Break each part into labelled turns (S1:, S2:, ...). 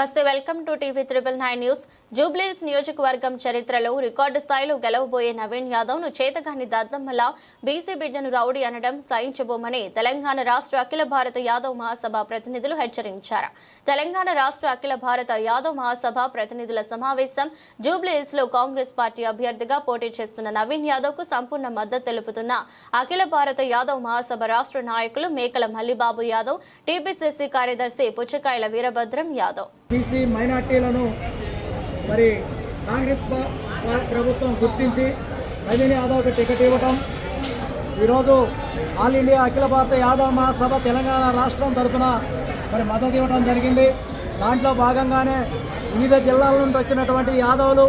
S1: నమస్తే welcome to TV triple nine news. Jubilee Hills నియోజకవర్గం చరిత్రలో రికార్డు స్థాయిలో గెలవబోయే నవీన్ యాదవ్ను చేతగాని దద్దమ్మల బీసీ బిడ్డను రౌడీ అనడం సహించబోమని తెలంగాణ రాష్ట్ర అఖిల భారత యాదవ్ మహాసభ ప్రతినిధులు హెచ్చరించారు. తెలంగాణ రాష్ట్ర అఖిల భారత యాదవ్ మహాసభ ప్రతినిధుల సమావేశం జూబ్లీహిల్స్లో కాంగ్రెస్ పార్టీ అభ్యర్థిగా పోటీ చేస్తున్న నవీన్ యాదవ్కు సంపూర్ణ మద్దతు తెలుపుతున్న అఖిల భారత యాదవ్ మహాసభ రాష్ట్ర నాయకులు మేకల మల్లిబాబు యాదవ్ టీపీసీసీ కార్యదర్శి పుచ్చకాయల వీరభద్రం యాదవ్.
S2: బీసీ మైనార్టీలను మరి కాంగ్రెస్ ప్రభుత్వం గుర్తించి నవీన్ యాదవ్కి టికెట్ ఇవ్వటం. ఈరోజు ఆల్ ఇండియా అఖిల భారత యాదవ్ మహాసభ తెలంగాణ రాష్ట్రం తరఫున మరి మద్దతు ఇవ్వడం జరిగింది. దాంట్లో భాగంగానే వివిధ జిల్లాల నుండి వచ్చినటువంటి యాదవులు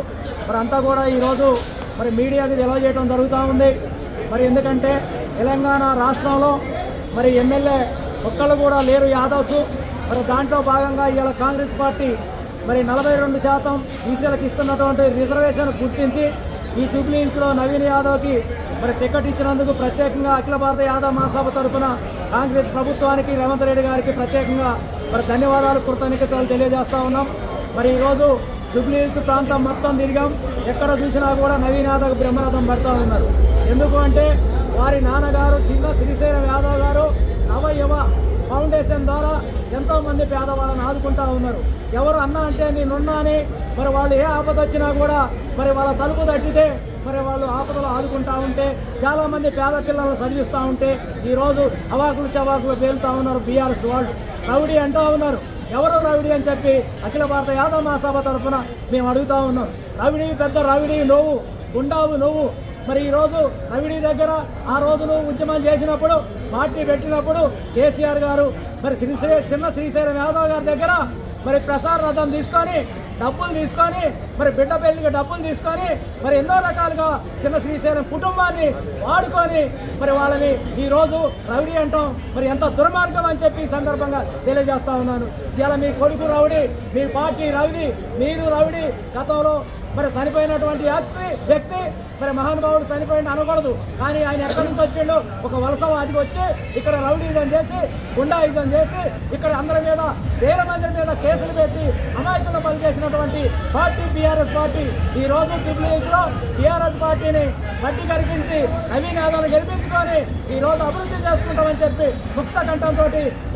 S2: మరి అంతా కూడా ఈరోజు మరి మీడియాకి తెలియజేయడం జరుగుతూ ఉంది. మరి ఎందుకంటే తెలంగాణ రాష్ట్రంలో మరి ఎమ్మెల్యే ఒక్కళ్ళు కూడా లేరు యాదవ్స్. మరి దాంట్లో భాగంగా ఇవాళ కాంగ్రెస్ పార్టీ మరి నలభై రెండు శాతం బీసీలకు ఇస్తున్నటువంటి రిజర్వేషన్ గుర్తించి ఈ జూబ్లీ హిల్స్లో నవీన్ యాదవ్కి మరి టికెట్ ఇచ్చినందుకు ప్రత్యేకంగా అఖిల భారత యాదవ్ మహాసభ తరఫున కాంగ్రెస్ ప్రభుత్వానికి రేవంత్ రెడ్డి గారికి ప్రత్యేకంగా మరి ధన్యవాదాలు కృతజ్ఞతలు తెలియజేస్తూ ఉన్నాం. మరి ఈరోజు జూబ్లీ హిల్స్ ప్రాంతం మొత్తం తిరిగాం. ఎక్కడ చూసినా కూడా నవీన్ యాదవ్ బ్రహ్మరథం పడతా ఉన్నారు. ఎందుకు అంటే వారి నాన్నగారు చిన్న శ్రీశైలం యాదవ్ గారు నవయువ ఫౌండేషన్ ద్వారా ఎంతోమంది పేదవాళ్ళని ఆదుకుంటా ఉన్నారు. ఎవరు అన్నా అంటే నేనున్నా అని మరి వాళ్ళు ఏ ఆపద వచ్చినా కూడా మరి వాళ్ళ తలుపు తట్టితే మరి వాళ్ళు ఆపదలు ఆదుకుంటా ఉంటే చాలామంది పేద పిల్లలను చదివిస్తూ ఉంటే ఈరోజు అవాకులు చవాకులు పేలుతూ ఉన్నారు బీఆర్ఎస్ వాళ్ళు. రౌడీ అంటూ ఉన్నారు. ఎవరు రవిడి అని చెప్పి అఖిల భారత యాదవ్ మహాసభ తరఫున మేము అడుగుతా ఉన్నాం. రవిడి పెద్ద రవిడి నువ్వు గుండావు నువ్వు. మరి ఈరోజు రవిడి దగ్గర ఆ రోజు నువ్వు ఉద్యమం చేసినప్పుడు పార్టీ పెట్టినప్పుడు కేసీఆర్ గారు మరి శ్రీశైల చిన్న శ్రీశైలం యాదవ్ గారి దగ్గర మరి ప్రసార రథం తీసుకొని డబ్బులు తీసుకొని మరి బిడ్డ పెళ్ళికి డబ్బులు తీసుకొని మరి ఎన్నో రకాలుగా చిన్న శ్రీశైలం కుటుంబాన్ని వాడుకొని మరి వాళ్ళని ఈరోజు రోజు రౌడీ అంటాం. మరి ఎంత దుర్మార్గం అని చెప్పి ఈ సందర్భంగా తెలియజేస్తా ఉన్నాను. ఇలా మీ కొడుకు రౌడీ మీ పార్టీ రౌడీ మీరు రౌడీ గతంలో మరి చనిపోయినటువంటి వ్యక్తి వ్యక్తి మరి మహానుభావుడు చనిపోయింది అనకూడదు. కానీ ఆయన ఎక్కడి నుంచి వచ్చిండు ఒక వలసవాదికి వచ్చి ఇక్కడ రౌడీజం చేసి గుండాయిజం చేసి ఇక్కడ అందరి మీద వేల మంది మీద కేసులు పెట్టి అమాయకులు పనిచేసినటువంటి పార్టీ బీఆర్ఎస్ పార్టీ ఈ రోజు ట్రిపుల్ బీఆర్ఎస్ పార్టీని మట్టి కల్పించి నవీన్ యాదవ్ని గెలిపించుకొని ఈ రోజు అభివృద్ధి చేసుకుంటామని చెప్పి ముక్త కంఠంతో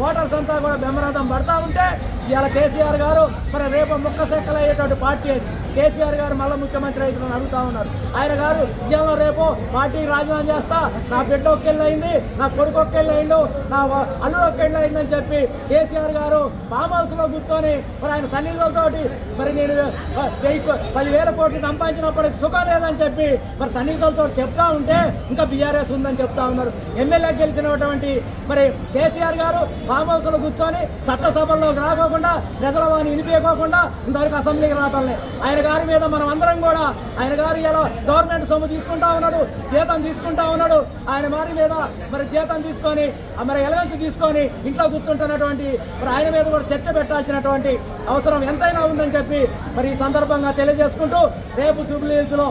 S2: ఓటర్స్ అంతా కూడా బెమ్మరాదం పడతా ఉంటే ఇవాళ కేసీఆర్ గారు మరి రేపు ముక్క సెక్కలయ్యేటువంటి పార్టీ అది. కేసీఆర్ గారు మళ్ళీ ముఖ్యమంత్రి అయితే అడుగుతా ఉన్నారు. ఆయన గారు విజయంలో రేపు పార్టీ రాజీనామా చేస్తా. నా బిడ్డ ఒక్కెళ్ళయింది నా కొడుకు ఒక్కెళ్ళయిండు నా అల్లుడు ఒక్కెళ్ళి అయిందని చెప్పి కేసీఆర్ గారు ఫామ్ హౌస్లో కూర్చొని మరి ఆయన సన్నిధులతోటి మరి నేను పదివేల కోట్లు సంపాదించినప్పటికి సుఖం లేదని చెప్పి మరి సన్నిధులతో చెప్తా ఉంటే ఇంకా బీఆర్ఎస్ ఉందని చెప్తా ఉన్నారు. ఎమ్మెల్యే గెలిచినటువంటి మరి కేసీఆర్ గారు ఫామ్ హౌస్లో కూర్చొని చట్టసభల్లోకి రాకోకుండా ప్రజల వారిని వినిపించుకోకుండా ఇంతవరకు అసెంబ్లీకి రావటం లేదు. ఆయన గారి మీద మనం అందరం కూడా ఆయన గారు ఎలా గవర్నమెంట్ సొమ్ము తీసుకుంటా ఉన్నాడు జీతం తీసుకుంటా ఉన్నాడు. ఆయన వారి మీద మరి జీతం తీసుకొని మరి ఎలవెన్స్ తీసుకొని ఇంట్లో కూర్చుంటున్నటువంటి మరి ఆయన మీద కూడా చర్చ పెట్టాల్సినటువంటి అవసరం ఎంతైనా ఉందని చెప్పి మరి ఈ సందర్భంగా తెలియజేసుకుంటూ రేపు జూబ్లీ హిల్స్లో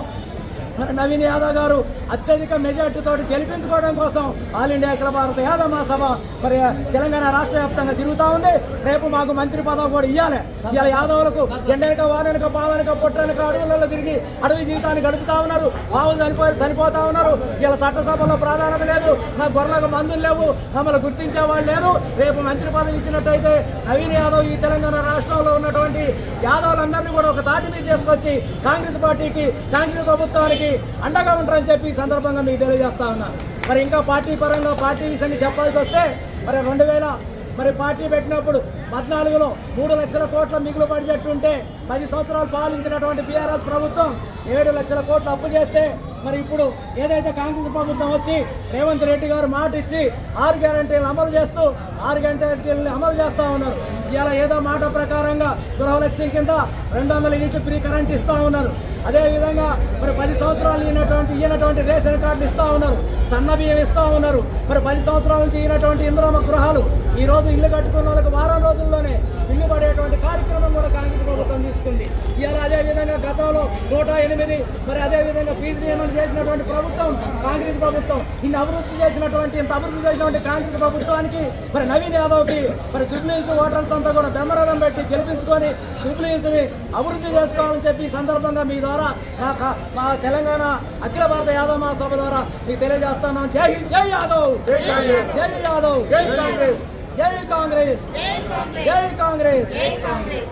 S2: మరి నవీన్ యాదవ్ గారు అత్యధిక మెజార్టీతో గెలిపించుకోవడం కోసం ఆల్ ఇండియా అఖిల భారత యాదవ్ మహాసభ మరి తెలంగాణ రాష్ట్ర వ్యాప్తంగా తిరుగుతూ ఉంది. రేపు మాకు మంత్రి పదవి కూడా ఇవ్వాలి ఇలా యాదవులకు ఎండనక వాననక పావనక పొట్టనక అడవులలో తిరిగి అడవి జీవితాన్ని గడుపుతా ఉన్నారు. ఆవులు చనిపోయి చనిపోతా ఉన్నారు. ఇలా చట్టసభలో ప్రాధాన్యత లేదు. మా గొర్రెలకు మందులు లేవు. మమ్మల్ని గుర్తించే వాళ్ళు లేరు. రేపు మంత్రి పదవి ఇచ్చినట్టయితే నవీన్ యాదవ్ ఈ తెలంగాణ రాష్ట్రంలో ఉన్నటువంటి యాదవులందరినీ కూడా ఒక తాటి మీద తీసుకొచ్చి కాంగ్రెస్ పార్టీకి కాంగ్రెస్ ప్రభుత్వానికి అండగా ఉంటారని చెప్పి ఈ సందర్భంగా మీకు తెలియజేస్తా ఉన్నాను మరి ఇంకా పార్టీ పరంగా పార్టీ విషయాన్ని చెప్పాల్సి వస్తే మరి రెండు వేల మరి పార్టీ పెట్టినప్పుడు పద్నాలుగులో మూడు లక్షల కోట్ల మిగులు బడ్జెట్ ఉంటే పది సంవత్సరాలు పాలించినటువంటి బీఆర్ఎస్ ప్రభుత్వం ఏడు లక్షల కోట్లు అప్పు చేస్తే మరి ఇప్పుడు ఏదైతే కాంగ్రెస్ ప్రభుత్వం వచ్చి రేవంత్ రెడ్డి గారు మాట ఇచ్చి ఆరు గ్యారంటీలను అమలు చేస్తూ ఆరు గ్యారంటీలను అమలు చేస్తూ ఉన్నారు. ఇలా ఏదో మాట ప్రకారంగా గృహలక్ష్యం కింద రెండు వందల యూనిట్లు ఫ్రీ కరెంట్ ఇస్తూ ఉన్నారు. అదేవిధంగా మరి పది సంవత్సరాలు ఇచ్చినటువంటి ఇయ్యనటువంటి రేషన్ కార్డులు ఇస్తూ ఉన్నారు. సన్న బియ్యం ఇస్తూ ఉన్నారు. మరి పది సంవత్సరాల నుంచి ఇచ్చినటువంటి ఇంద్రమ్మ గృహాలు ఈ రోజు ఇల్లు కట్టుకున్న వాళ్ళకి వారం రోజుల్లోనే ఇల్లు పడేటువంటి కార్యక్రమం కూడా కాంగ్రెస్ ప్రభుత్వం తీసుకుంది. ఇలా అదే విధంగా గతంలో నూట ఎనిమిది మరి అదే విధంగా ఫీజు నియమనం చేసినటువంటి ప్రభుత్వం కాంగ్రెస్ ప్రభుత్వం ఇన్ని అభివృద్ధి చేసినటువంటి ఇంత అభివృద్ధి చేసినటువంటి కాంగ్రెస్ ప్రభుత్వానికి మరి నవీన్ యాదవ్కి మరి జుబ్లీహిల్స్ ఓటర్స్ అంతా కూడా బెమ్మరథం పెట్టి గెలిపించుకొని జుబ్లీహిల్స్ని అభివృద్ధి చేసుకోవాలని చెప్పి ఈ సందర్భంగా మీ ద్వారా మా కా- మా తెలంగాణ అఖిల భారత యాదవ్ మహాసభ ద్వారా మీకు తెలియజేస్తున్నాం. జై హింద్ జై యాదవ్! జై యాదవ్! జై కాంగ్రెస్! జై కాంగ్రెస్! జై కాంగ్రెస్!